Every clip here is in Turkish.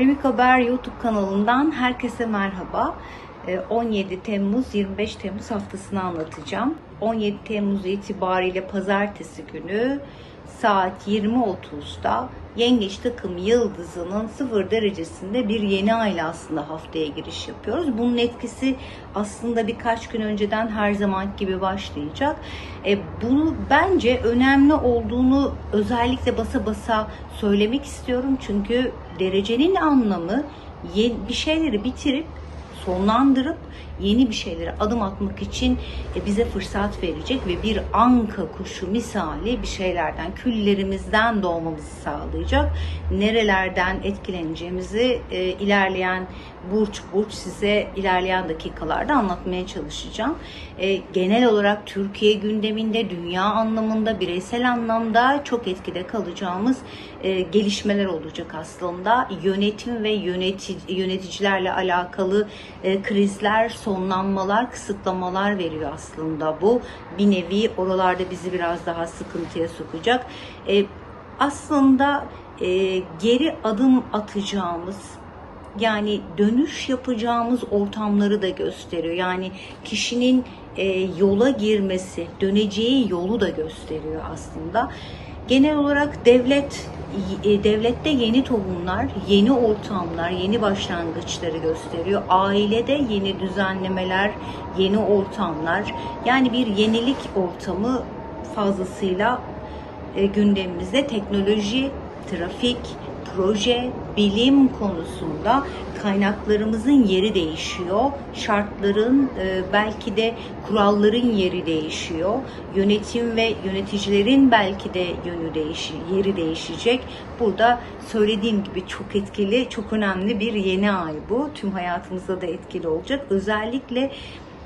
Polemik Haber YouTube kanalından herkese merhaba. Ee, 17 Temmuz 25 Temmuz haftasını anlatacağım. 17 Temmuz itibariyle pazartesi günü saat 20.30'da Yengeç takım yıldızının sıfır derecesinde bir yeni ayla aslında haftaya giriş yapıyoruz. Bunun etkisi aslında birkaç gün önceden her zaman gibi başlayacak. E, bunu bence önemli olduğunu özellikle basa basa söylemek istiyorum. Çünkü derecenin anlamı bir şeyleri bitirip sonlandırıp yeni bir şeylere adım atmak için e, bize fırsat verecek ve bir anka kuşu misali bir şeylerden, küllerimizden doğmamızı sağlayacak. Nerelerden etkileneceğimizi e, ilerleyen burç burç size ilerleyen dakikalarda anlatmaya çalışacağım. E, genel olarak Türkiye gündeminde, dünya anlamında, bireysel anlamda çok etkide kalacağımız e, gelişmeler olacak aslında. Yönetim ve yönetici, yöneticilerle alakalı e, krizler, sonlanmalar, kısıtlamalar veriyor aslında bu. Bir nevi oralarda bizi biraz daha sıkıntıya sokacak. E, aslında e, geri adım atacağımız, yani dönüş yapacağımız ortamları da gösteriyor. Yani kişinin e, yola girmesi, döneceği yolu da gösteriyor aslında. Genel olarak devlet e, devlette yeni tohumlar, yeni ortamlar, yeni başlangıçları gösteriyor. Ailede yeni düzenlemeler, yeni ortamlar. Yani bir yenilik ortamı fazlasıyla e, gündemimizde teknoloji, trafik, proje, bilim konusunda kaynaklarımızın yeri değişiyor. Şartların e, belki de kuralların yeri değişiyor. Yönetim ve yöneticilerin belki de yönü değiş yeri değişecek. Burada söylediğim gibi çok etkili, çok önemli bir yeni ay bu. Tüm hayatımızda da etkili olacak. Özellikle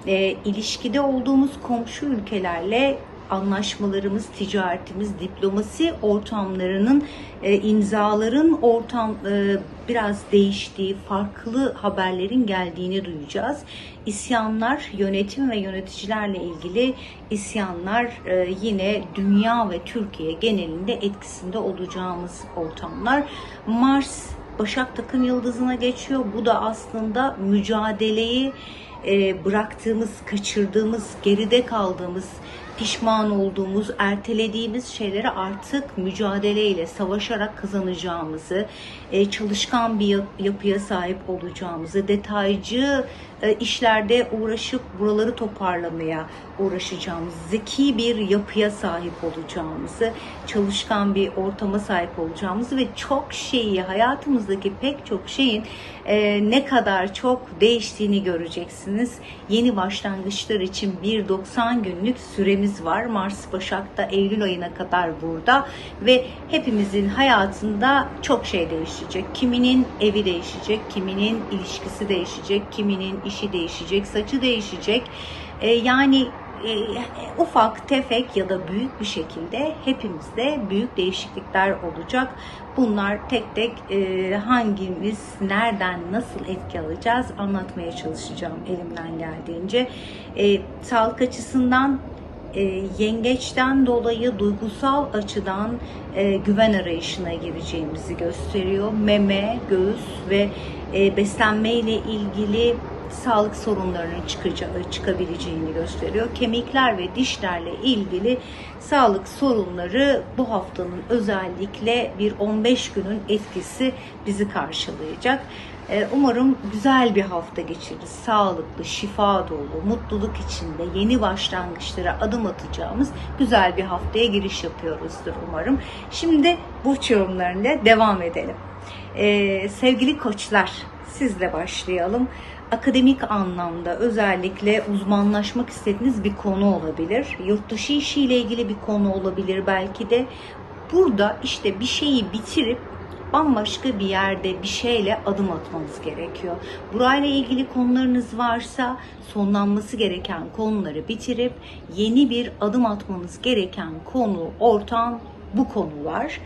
e, ilişkide olduğumuz komşu ülkelerle anlaşmalarımız, ticaretimiz, diplomasi ortamlarının e, imzaların ortam e, biraz değiştiği, farklı haberlerin geldiğini duyacağız. İsyanlar, yönetim ve yöneticilerle ilgili isyanlar e, yine dünya ve Türkiye genelinde etkisinde olacağımız ortamlar. Mars Başak takım yıldızına geçiyor. Bu da aslında mücadeleyi e, bıraktığımız, kaçırdığımız, geride kaldığımız, pişman olduğumuz, ertelediğimiz şeyleri artık mücadeleyle, savaşarak kazanacağımızı, e, çalışkan bir yap- yapıya sahip olacağımızı, detaycı e, işlerde uğraşıp buraları toparlamaya uğraşacağımız, zeki bir yapıya sahip olacağımızı, çalışkan bir ortama sahip olacağımızı ve çok şeyi, hayatımızdaki pek çok şeyin e, ne kadar çok değiştiğini göreceksiniz. Yeni başlangıçlar için bir 90 günlük süremiz var. Mars Başak'ta Eylül ayına kadar burada ve hepimizin hayatında çok şey değişecek. Kiminin evi değişecek, kiminin ilişkisi değişecek, kiminin işi değişecek, saçı değişecek. E, yani e, ufak tefek ya da büyük bir şekilde hepimizde büyük değişiklikler olacak. Bunlar tek tek e, hangimiz nereden nasıl etki alacağız anlatmaya çalışacağım elimden geldiğince. E, sağlık açısından e, yengeçten dolayı duygusal açıdan e, güven arayışına gireceğimizi gösteriyor. Meme, göğüs ve e, beslenme ile ilgili sağlık sorunlarının çıkacağı, çıkabileceğini gösteriyor. Kemikler ve dişlerle ilgili sağlık sorunları bu haftanın özellikle bir 15 günün etkisi bizi karşılayacak. Ee, Umarım güzel bir hafta geçiririz. Sağlıklı, şifa dolu, mutluluk içinde yeni başlangıçlara adım atacağımız güzel bir haftaya giriş yapıyoruzdur umarım. Şimdi burç yorumlarıyla devam edelim. Ee, sevgili koçlar, sizle başlayalım. Akademik anlamda özellikle uzmanlaşmak istediğiniz bir konu olabilir. Yurt dışı işiyle ilgili bir konu olabilir belki de. Burada işte bir şeyi bitirip bambaşka bir yerde bir şeyle adım atmanız gerekiyor. Burayla ilgili konularınız varsa sonlanması gereken konuları bitirip yeni bir adım atmanız gereken konu, ortam bu konular.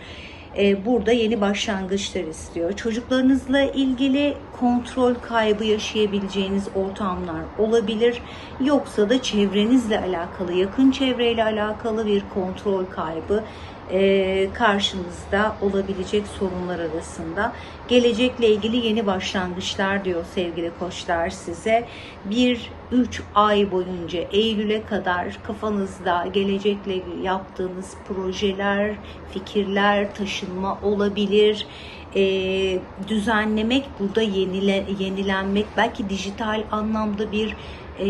Ee, Burada yeni başlangıçlar istiyor. Çocuklarınızla ilgili kontrol kaybı yaşayabileceğiniz ortamlar olabilir. Yoksa da çevrenizle alakalı, yakın çevreyle alakalı bir kontrol kaybı e, karşınızda olabilecek sorunlar arasında. Gelecekle ilgili yeni başlangıçlar diyor sevgili koçlar size. Bir 3 ay boyunca Eylül'e kadar kafanızda gelecekle yaptığınız projeler, fikirler, taşınma olabilir. E, düzenlemek, burada yenile, yenilenmek, belki dijital anlamda bir e,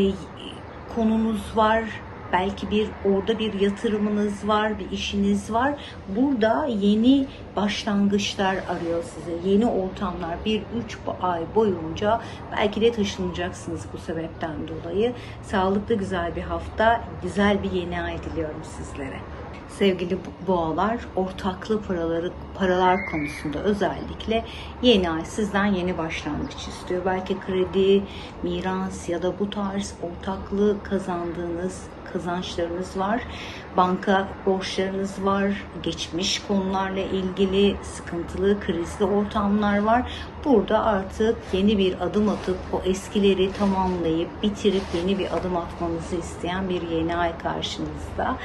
konunuz var, belki bir orada bir yatırımınız var, bir işiniz var. Burada yeni başlangıçlar arıyor size. Yeni ortamlar. Bir üç ay boyunca belki de taşınacaksınız bu sebepten dolayı. Sağlıklı güzel bir hafta, güzel bir yeni ay diliyorum sizlere. Sevgili boğalar, ortaklı paraları paralar konusunda özellikle yeni ay sizden yeni başlangıç istiyor. Belki kredi, miras ya da bu tarz ortaklı kazandığınız kazançlarınız var. Banka borçlarınız var. Geçmiş konularla ilgili sıkıntılı, krizli ortamlar var. Burada artık yeni bir adım atıp o eskileri tamamlayıp bitirip yeni bir adım atmanızı isteyen bir yeni ay karşınızda.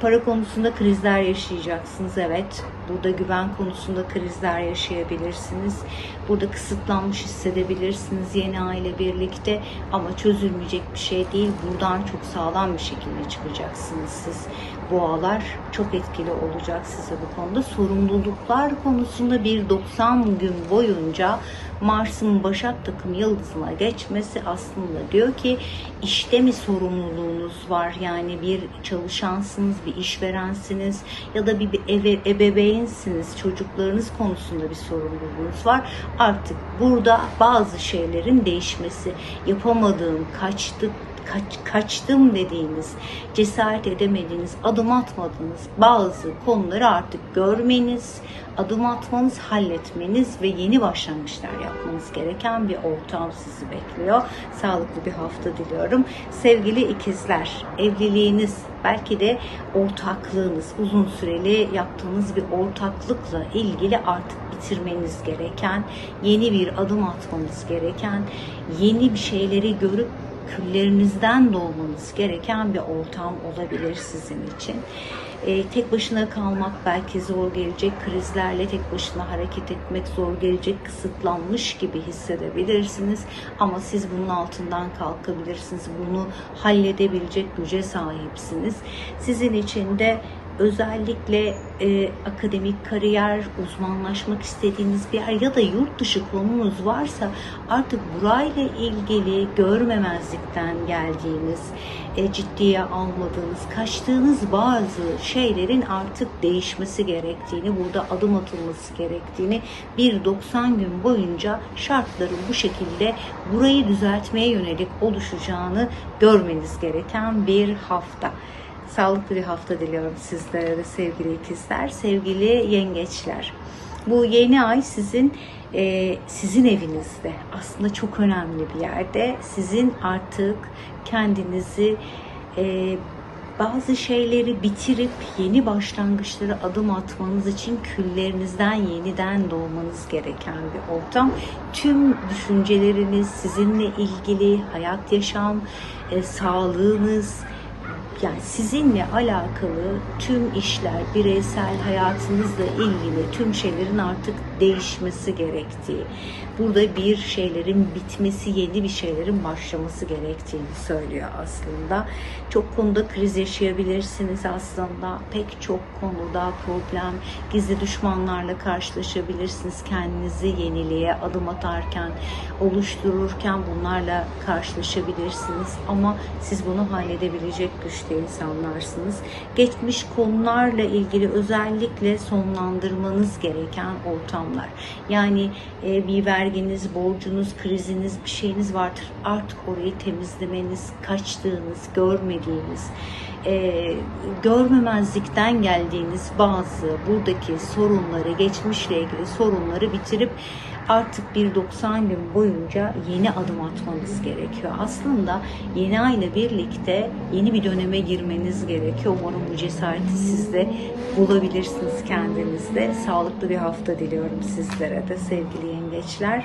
Para konusunda krizler yaşayacaksınız. Evet. Burada güven konusunda krizler yaşayabilirsiniz. Burada kısıtlanmış hissedebilirsiniz yeni aile birlikte ama çözülmeyecek bir şey değil. Buradan çok sağlam bir şekilde çıkacaksınız siz. Boğalar çok etkili olacak size bu konuda. Sorumluluklar konusunda bir 90 gün boyunca Mars'ın Başak takım yıldızına geçmesi aslında diyor ki işte mi sorumluluğunuz var? Yani bir çalışansınız, bir işverensiniz ya da bir, eve, ebeveynsiniz. Çocuklarınız konusunda bir sorumluluğunuz var. Artık burada bazı şeylerin değişmesi, yapamadığım, kaçtık, kaç, kaçtım dediğiniz, cesaret edemediğiniz, adım atmadığınız bazı konuları artık görmeniz, adım atmanız, halletmeniz ve yeni başlangıçlar yapmanız gereken bir ortam sizi bekliyor. Sağlıklı bir hafta diliyorum. Sevgili ikizler, evliliğiniz belki de ortaklığınız, uzun süreli yaptığınız bir ortaklıkla ilgili artık bitirmeniz gereken, yeni bir adım atmanız gereken, yeni bir şeyleri görüp küllerinizden doğmanız gereken bir ortam olabilir sizin için. Ee, tek başına kalmak belki zor gelecek, krizlerle tek başına hareket etmek zor gelecek, kısıtlanmış gibi hissedebilirsiniz. Ama siz bunun altından kalkabilirsiniz, bunu halledebilecek güce sahipsiniz. Sizin için de özellikle e, akademik kariyer, uzmanlaşmak istediğiniz bir yer ya da yurt dışı konunuz varsa artık burayla ilgili görmemezlikten geldiğiniz, e, ciddiye almadığınız, kaçtığınız bazı şeylerin artık değişmesi gerektiğini, burada adım atılması gerektiğini bir 90 gün boyunca şartların bu şekilde burayı düzeltmeye yönelik oluşacağını görmeniz gereken bir hafta. Sağlıklı bir hafta diliyorum sizlere sevgili ikizler, sevgili yengeçler. Bu yeni ay sizin e, sizin evinizde aslında çok önemli bir yerde. Sizin artık kendinizi e, bazı şeyleri bitirip yeni başlangıçlara adım atmanız için küllerinizden yeniden doğmanız gereken bir ortam. Tüm düşünceleriniz sizinle ilgili, hayat yaşam, e, sağlığınız, yani sizinle alakalı tüm işler, bireysel hayatınızla ilgili tüm şeylerin artık değişmesi gerektiği, burada bir şeylerin bitmesi, yeni bir şeylerin başlaması gerektiğini söylüyor aslında. Çok konuda kriz yaşayabilirsiniz aslında. Pek çok konuda problem, gizli düşmanlarla karşılaşabilirsiniz. Kendinizi yeniliğe adım atarken, oluştururken bunlarla karşılaşabilirsiniz. Ama siz bunu halledebilecek güçte insanlarsınız. Geçmiş konularla ilgili özellikle sonlandırmanız gereken ortamlar. Yani e, bir verginiz, borcunuz, kriziniz, bir şeyiniz vardır. Artık orayı temizlemeniz, kaçtığınız, görmediğiniz, e, görmemezlikten geldiğiniz bazı buradaki sorunları, geçmişle ilgili sorunları bitirip artık bir 90 gün boyunca yeni adım atmanız gerekiyor. Aslında yeni ayla birlikte yeni bir döneme girmeniz gerekiyor. Umarım bu cesareti siz de bulabilirsiniz kendinizde. Sağlıklı bir hafta diliyorum sizlere de sevgili yengeçler.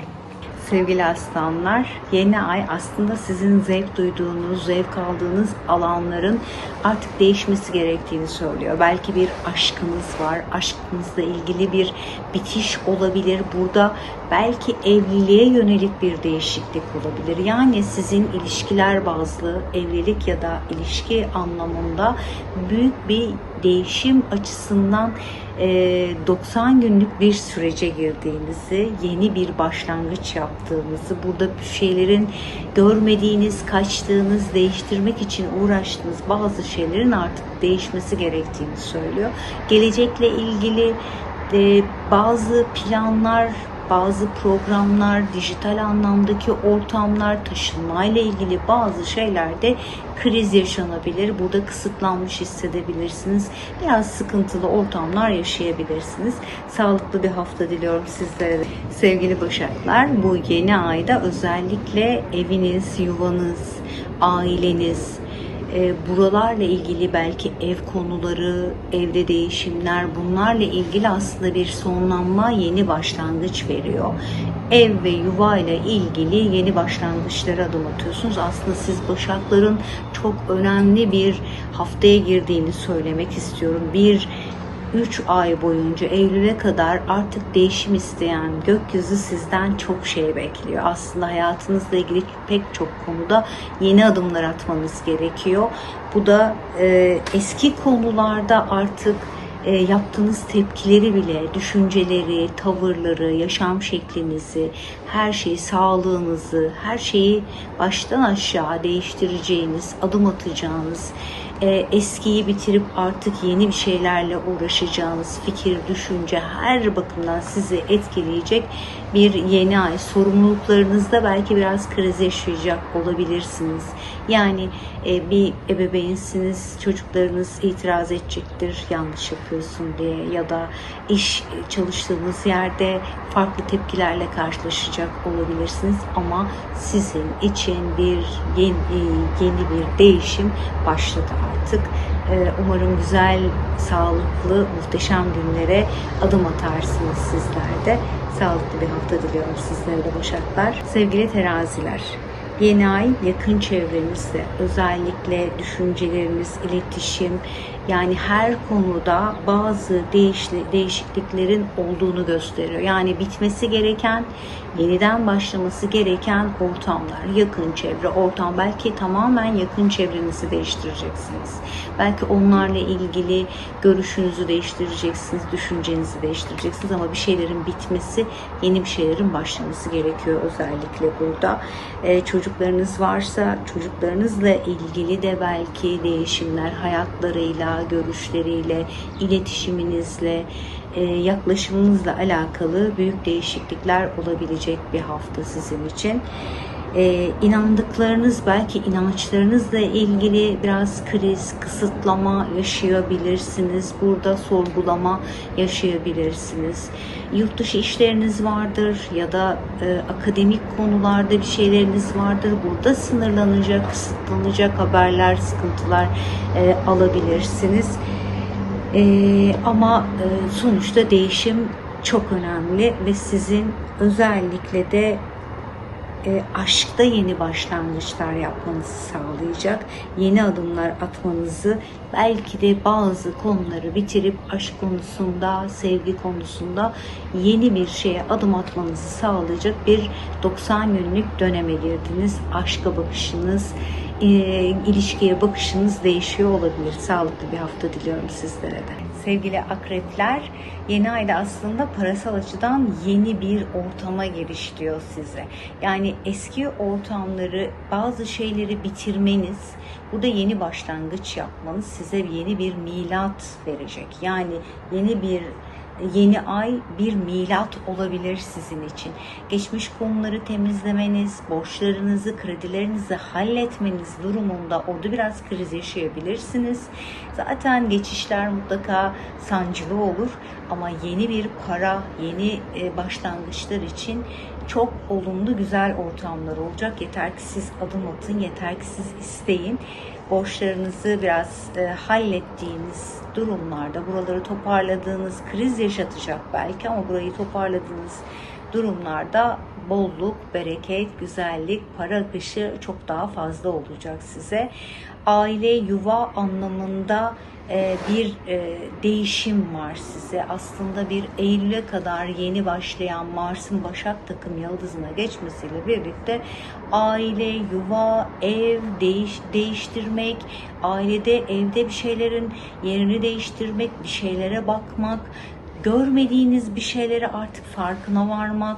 Sevgili aslanlar, yeni ay aslında sizin zevk duyduğunuz, zevk aldığınız alanların artık değişmesi gerektiğini söylüyor. Belki bir aşkınız var, aşkınızla ilgili bir bitiş olabilir. Burada belki evliliğe yönelik bir değişiklik olabilir. Yani sizin ilişkiler bazlı, evlilik ya da ilişki anlamında büyük bir değişim açısından 90 günlük bir sürece girdiğinizi, yeni bir başlangıç yaptığınızı, burada bir şeylerin görmediğiniz, kaçtığınız, değiştirmek için uğraştığınız bazı şeylerin artık değişmesi gerektiğini söylüyor. Gelecekle ilgili e, bazı planlar, bazı programlar, dijital anlamdaki ortamlar, taşınmayla ilgili bazı şeylerde kriz yaşanabilir. Burada kısıtlanmış hissedebilirsiniz. Biraz sıkıntılı ortamlar yaşayabilirsiniz. Sağlıklı bir hafta diliyorum sizlere. Sevgili Başaklar, bu yeni ayda özellikle eviniz, yuvanız, aileniz, e, buralarla ilgili belki ev konuları, evde değişimler bunlarla ilgili aslında bir sonlanma, yeni başlangıç veriyor. Ev ve yuva ile ilgili yeni başlangıçlara adım atıyorsunuz. Aslında siz Başakların çok önemli bir haftaya girdiğini söylemek istiyorum. Bir 3 ay boyunca Eylül'e kadar artık değişim isteyen gökyüzü sizden çok şey bekliyor. Aslında hayatınızla ilgili pek çok konuda yeni adımlar atmanız gerekiyor. Bu da e, eski konularda artık e, yaptığınız tepkileri bile, düşünceleri, tavırları, yaşam şeklinizi, her şeyi, sağlığınızı, her şeyi baştan aşağı değiştireceğiniz, adım atacağınız, e, eskiyi bitirip artık yeni bir şeylerle uğraşacağınız fikir, düşünce her bakımdan sizi etkileyecek bir yeni ay. Sorumluluklarınızda belki biraz kriz yaşayacak olabilirsiniz. Yani e, bir ebeveynsiniz, çocuklarınız itiraz edecektir yanlış yapıyorsun diye ya da iş çalıştığınız yerde farklı tepkilerle karşılaşacak olabilirsiniz ama sizin için bir yeni, yeni bir değişim başladı artık. Ee, Umarım güzel, sağlıklı, muhteşem günlere adım atarsınız sizler de. Sağlıklı bir hafta diliyorum sizlere de Başaklar. Sevgili teraziler, Yeni ay yakın çevrenizde özellikle düşünceleriniz, iletişim yani her konuda bazı değişikliklerin olduğunu gösteriyor. Yani bitmesi gereken, yeniden başlaması gereken ortamlar, yakın çevre, ortam belki tamamen yakın çevrenizi değiştireceksiniz. Belki onlarla ilgili görüşünüzü değiştireceksiniz, düşüncenizi değiştireceksiniz ama bir şeylerin bitmesi, yeni bir şeylerin başlaması gerekiyor özellikle burada. Ee, çocuklarınız varsa çocuklarınızla ilgili de belki değişimler hayatlarıyla, görüşleriyle, iletişiminizle, e, yaklaşımınızla alakalı büyük değişiklikler olabilecek bir hafta sizin için. E, inandıklarınız belki inançlarınızla ilgili biraz kriz, kısıtlama yaşayabilirsiniz. Burada sorgulama yaşayabilirsiniz. Yurt dışı işleriniz vardır ya da e, akademik konularda bir şeyleriniz vardır. Burada sınırlanacak, kısıtlanacak haberler, sıkıntılar e, alabilirsiniz. Ee, ama e, sonuçta değişim çok önemli ve sizin özellikle de e, aşkta yeni başlangıçlar yapmanızı sağlayacak. Yeni adımlar atmanızı belki de bazı konuları bitirip aşk konusunda, sevgi konusunda yeni bir şeye adım atmanızı sağlayacak bir 90 günlük döneme girdiniz. Aşka bakışınız, e, ilişkiye bakışınız değişiyor olabilir. Sağlıklı bir hafta diliyorum sizlere de. Sevgili akrepler, yeni ayda aslında parasal açıdan yeni bir ortama giriş diyor size. Yani eski ortamları, bazı şeyleri bitirmeniz, burada yeni başlangıç yapmanız size yeni bir milat verecek. Yani yeni bir yeni ay bir milat olabilir sizin için. Geçmiş konuları temizlemeniz, borçlarınızı, kredilerinizi halletmeniz durumunda orada biraz kriz yaşayabilirsiniz. Zaten geçişler mutlaka sancılı olur ama yeni bir para, yeni e, başlangıçlar için çok olumlu güzel ortamlar olacak. Yeter ki siz adım atın, yeter ki siz isteyin. Borçlarınızı biraz e, hallettiğiniz durumlarda buraları toparladığınız kriz yaşatacak belki ama burayı toparladığınız durumlarda bolluk, bereket, güzellik, para akışı çok daha fazla olacak size. Aile, yuva anlamında e, bir e, değişim var size. Aslında bir Eylül'e kadar yeni başlayan Mars'ın Başak takım yıldızına geçmesiyle birlikte aile, yuva, ev değiş, değiştirmek, ailede evde bir şeylerin yerini değiştirmek, bir şeylere bakmak, görmediğiniz bir şeylere artık farkına varmak,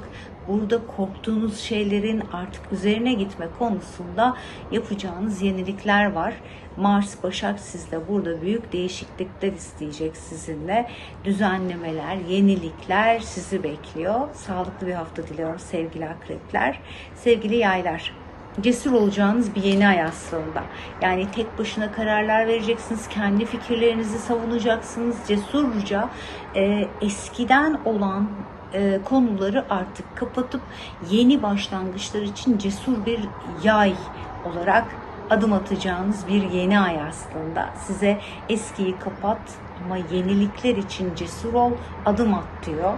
burada korktuğunuz şeylerin artık üzerine gitme konusunda yapacağınız yenilikler var. Mars Başak sizde burada büyük değişiklikler isteyecek sizinle. Düzenlemeler, yenilikler sizi bekliyor. Sağlıklı bir hafta diliyorum sevgili akrepler. Sevgili yaylar cesur olacağınız bir yeni ay aslında. Yani tek başına kararlar vereceksiniz, kendi fikirlerinizi savunacaksınız, cesurca e, eskiden olan e, konuları artık kapatıp yeni başlangıçlar için cesur bir yay olarak adım atacağınız bir yeni ay aslında. Size eskiyi kapat ama yenilikler için cesur ol, adım at diyor.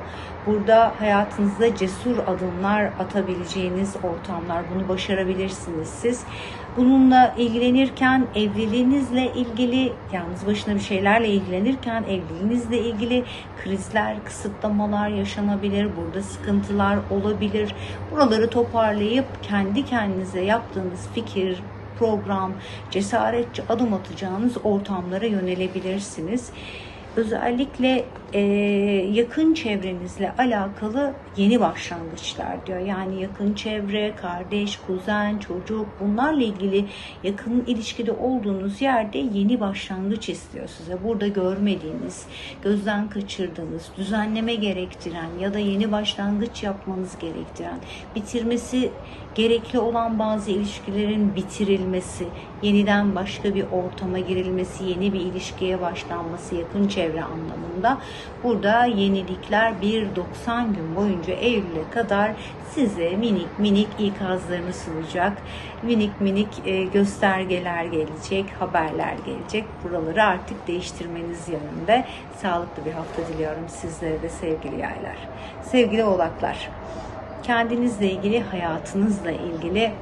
Burada hayatınızda cesur adımlar atabileceğiniz ortamlar, bunu başarabilirsiniz siz. Bununla ilgilenirken evliliğinizle ilgili, yalnız başına bir şeylerle ilgilenirken evliliğinizle ilgili krizler, kısıtlamalar yaşanabilir. Burada sıkıntılar olabilir. Buraları toparlayıp kendi kendinize yaptığınız fikir, program, cesaretçi adım atacağınız ortamlara yönelebilirsiniz. Özellikle e, yakın çevrenizle alakalı yeni başlangıçlar diyor. Yani yakın çevre, kardeş, kuzen, çocuk bunlarla ilgili yakın ilişkide olduğunuz yerde yeni başlangıç istiyor size. Burada görmediğiniz, gözden kaçırdığınız, düzenleme gerektiren ya da yeni başlangıç yapmanız gerektiren, bitirmesi gerekli olan bazı ilişkilerin bitirilmesi, yeniden başka bir ortama girilmesi, yeni bir ilişkiye başlanması yakın çevre anlamında. Burada yenilikler bir 90 gün boyunca Eylül'e kadar size minik minik ikazlarını sunacak. Minik minik e, göstergeler gelecek, haberler gelecek. Buraları artık değiştirmeniz yönünde. Sağlıklı bir hafta diliyorum sizlere de sevgili yaylar. Sevgili oğlaklar kendinizle ilgili, hayatınızla ilgili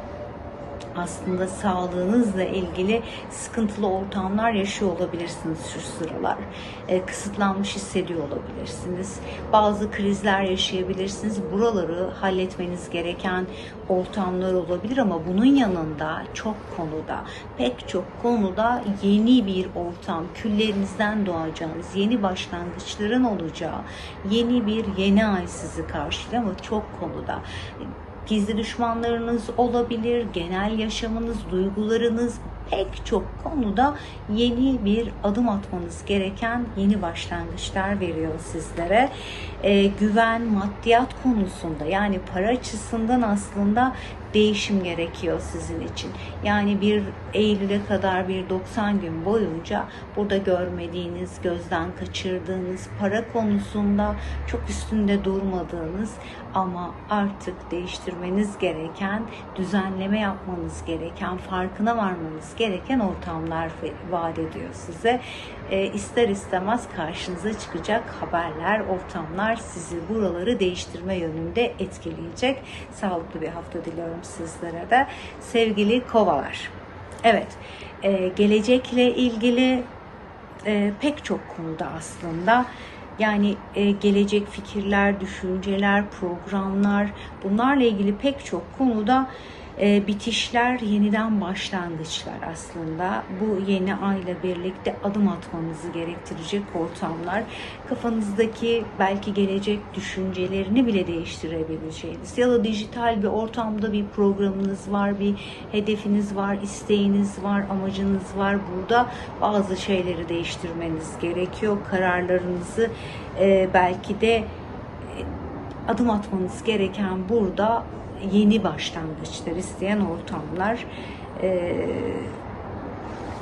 aslında sağlığınızla ilgili sıkıntılı ortamlar yaşıyor olabilirsiniz şu sıralar. E, kısıtlanmış hissediyor olabilirsiniz. Bazı krizler yaşayabilirsiniz. Buraları halletmeniz gereken ortamlar olabilir ama bunun yanında çok konuda, pek çok konuda yeni bir ortam, küllerinizden doğacağınız, yeni başlangıçların olacağı, yeni bir yeni ay sizi karşılıyor ama çok konuda gizli düşmanlarınız olabilir, genel yaşamınız, duygularınız pek çok konuda yeni bir adım atmanız gereken yeni başlangıçlar veriyor sizlere. Ee, güven, maddiyat konusunda yani para açısından aslında değişim gerekiyor sizin için. Yani bir Eylül'e kadar bir 90 gün boyunca burada görmediğiniz, gözden kaçırdığınız, para konusunda çok üstünde durmadığınız ama artık değiştirmeniz gereken, düzenleme yapmanız gereken, farkına varmanız gereken ortamlar vaat ediyor size. E, ister istemez karşınıza çıkacak haberler, ortamlar sizi buraları değiştirme yönünde etkileyecek. Sağlıklı bir hafta diliyorum sizlere de. Sevgili kovalar. Evet, e, gelecekle ilgili e, pek çok konuda aslında yani e, gelecek fikirler, düşünceler, programlar bunlarla ilgili pek çok konuda e, bitişler, yeniden başlangıçlar aslında. Bu yeni ayla birlikte adım atmanızı gerektirecek ortamlar. Kafanızdaki belki gelecek düşüncelerini bile değiştirebileceğiniz ya da dijital bir ortamda bir programınız var, bir hedefiniz var, isteğiniz var, amacınız var. Burada bazı şeyleri değiştirmeniz gerekiyor. Kararlarınızı e, belki de e, adım atmanız gereken burada yeni başlangıçlar isteyen ortamlar e,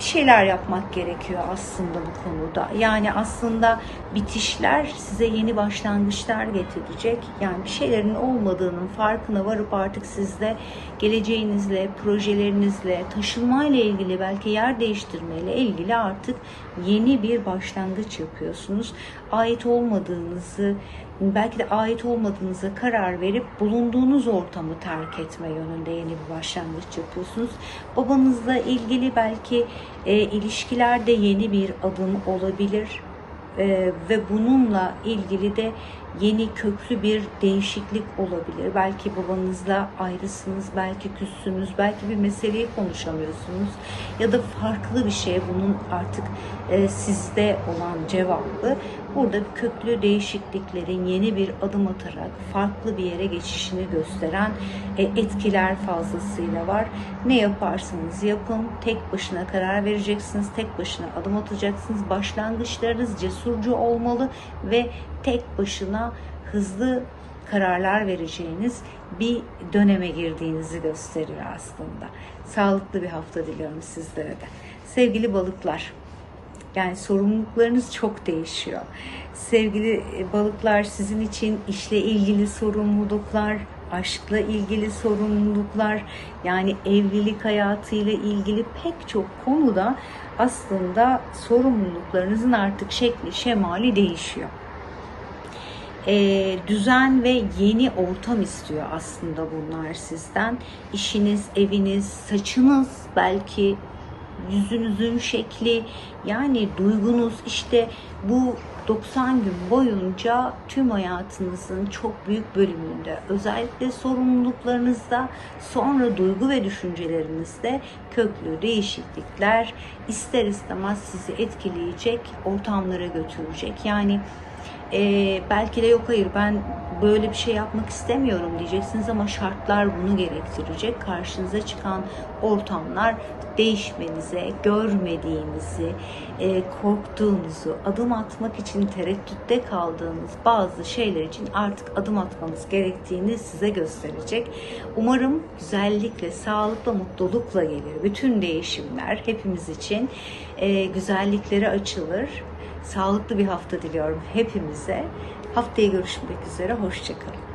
bir şeyler yapmak gerekiyor aslında bu konuda. Yani aslında bitişler size yeni başlangıçlar getirecek. Yani bir şeylerin olmadığının farkına varıp artık sizde geleceğinizle, projelerinizle, taşınmayla ilgili belki yer değiştirmeyle ilgili artık yeni bir başlangıç yapıyorsunuz. Ait olmadığınızı, belki de ait olmadığınıza karar verip bulunduğunuz ortamı terk etme yönünde yeni bir başlangıç yapıyorsunuz. Babanızla ilgili belki e, ilişkilerde yeni bir adım olabilir. Ee, ve bununla ilgili de yeni köklü bir değişiklik olabilir. Belki babanızla ayrısınız, belki küssünüz, belki bir meseleyi konuşamıyorsunuz ya da farklı bir şey bunun artık e, sizde olan cevabı. Burada köklü değişikliklerin yeni bir adım atarak farklı bir yere geçişini gösteren e, etkiler fazlasıyla var. Ne yaparsanız yapın tek başına karar vereceksiniz, tek başına adım atacaksınız. Başlangıçlarınız cesurcu olmalı ve tek başına hızlı kararlar vereceğiniz bir döneme girdiğinizi gösteriyor aslında. Sağlıklı bir hafta diliyorum sizlere de. Sevgili balıklar, yani sorumluluklarınız çok değişiyor. Sevgili balıklar sizin için işle ilgili sorumluluklar, aşkla ilgili sorumluluklar, yani evlilik hayatıyla ilgili pek çok konuda aslında sorumluluklarınızın artık şekli, şemali değişiyor. Ee, düzen ve yeni ortam istiyor aslında bunlar sizden. İşiniz, eviniz, saçınız belki yüzünüzün şekli yani duygunuz işte bu 90 gün boyunca tüm hayatınızın çok büyük bölümünde özellikle sorumluluklarınızda sonra duygu ve düşüncelerinizde köklü değişiklikler ister istemez sizi etkileyecek ortamlara götürecek. Yani e, belki de yok hayır ben böyle bir şey yapmak istemiyorum diyeceksiniz ama şartlar bunu gerektirecek. Karşınıza çıkan ortamlar değişmenize, görmediğinizi, e, korktuğunuzu, adım atmak için tereddütte kaldığınız bazı şeyler için artık adım atmanız gerektiğini size gösterecek. Umarım güzellikle, sağlıkla, mutlulukla gelir. Bütün değişimler hepimiz için e, güzellikleri açılır. Sağlıklı bir hafta diliyorum hepimize. Haftaya görüşmek üzere. Hoşçakalın.